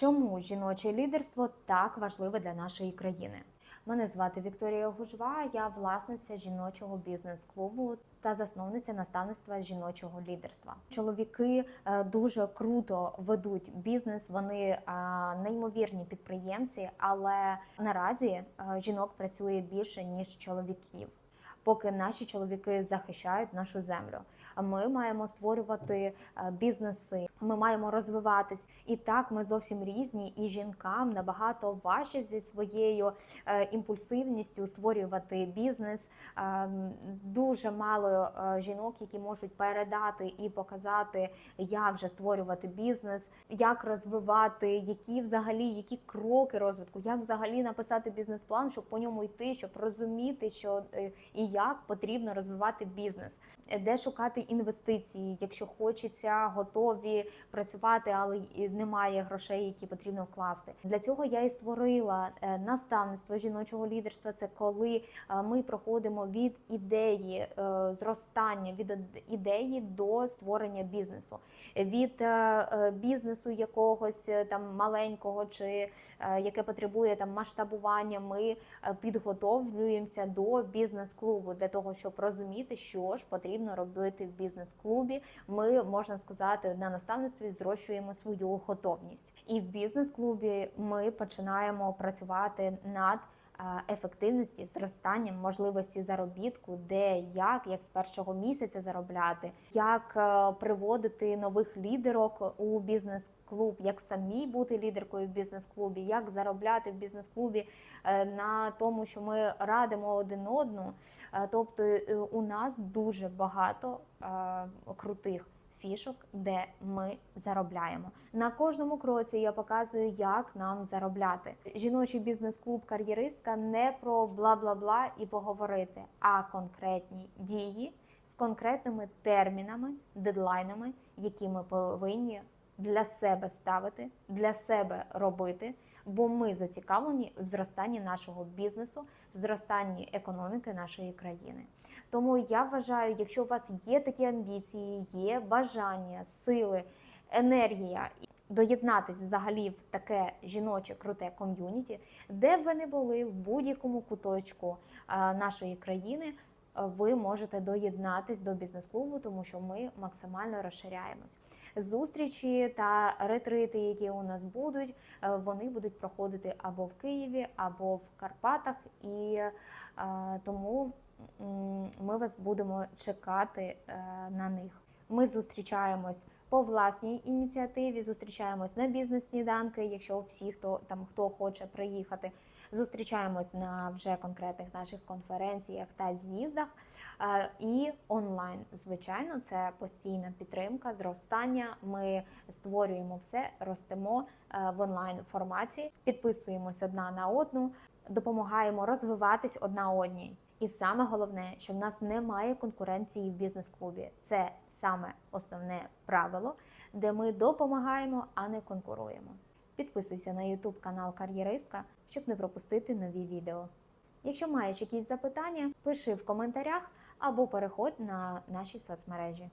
Чому жіноче лідерство так важливе для нашої країни? Мене звати Вікторія Гужва, я власниця жіночого бізнес-клубу та засновниця наставництва жіночого лідерства. Чоловіки е, дуже круто ведуть бізнес, вони е, неймовірні підприємці, але наразі е, жінок працює більше ніж чоловіків. Поки наші чоловіки захищають нашу землю, а ми маємо створювати е, бізнеси, ми маємо розвиватись. І так ми зовсім різні, і жінкам набагато важче зі своєю е, імпульсивністю створювати бізнес. Е, Дуже мало жінок, які можуть передати і показати, як же створювати бізнес, як розвивати, які взагалі які кроки розвитку, як взагалі написати бізнес-план, щоб по ньому йти, щоб розуміти, що і як потрібно розвивати бізнес, де шукати інвестиції, якщо хочеться готові працювати, але немає грошей, які потрібно вкласти. Для цього я і створила е, наставництво жіночого лідерства. Це коли е, ми проходимо від ідеї е, зростання, від ідеї до створення бізнесу, від бізнесу якогось там маленького чи яке потребує там масштабування. Ми підготовлюємося до бізнес-клубу для того, щоб розуміти, що ж потрібно робити в бізнес-клубі. Ми можна сказати на наставництві зрощуємо свою готовність. І в бізнес-клубі ми починаємо працювати над ефективності, зростанням можливості заробітку, де як, як з першого місяця заробляти, як е, приводити нових лідерок у бізнес-клуб, як самі бути лідеркою в бізнес-клубі, як заробляти в бізнес-клубі е, на тому, що ми радимо один одну. Е, Тобто у нас дуже багато крутих фішок, де ми заробляємо. На кожному кроці я показую, як нам заробляти. Жіночий бізнес-клуб кар'єристка не про бла бла бла і поговорити, а конкретні дії з конкретними термінами, дедлайнами, які ми повинні для себе ставити, для себе робити. Бо ми зацікавлені в зростанні нашого бізнесу, в зростанні економіки нашої країни. Тому я вважаю, якщо у вас є такі амбіції, є бажання, сили, енергія доєднатись взагалі в таке жіноче круте ком'юніті, де б ви не були в будь-якому куточку нашої країни. Ви можете доєднатись до бізнес-клубу, тому що ми максимально розширяємось. Зустрічі та ретрити, які у нас будуть, е, вони будуть проходити або в Києві, або в Карпатах, і е, тому ми вас будемо чекати е, на них. Ми зустрічаємось по власній ініціативі, зустрічаємось на бізнес-сніданки, якщо всі, хто там хто хоче приїхати. Зустрічаємось на вже конкретних наших конференціях та з'їздах. Е, І онлайн, звичайно, це постійна підтримка, зростання. Ми створюємо все, ростемо е, в онлайн форматі, підписуємось одна на одну, допомагаємо розвиватись одна одній. І саме головне, що в нас немає конкуренції в бізнес-клубі. Це саме основне правило, де ми допомагаємо, а не конкуруємо. Підписуйся на YouTube канал Кар'єристка, щоб не пропустити нові відео. Якщо маєш якісь запитання, пиши в коментарях або переходь на наші соцмережі.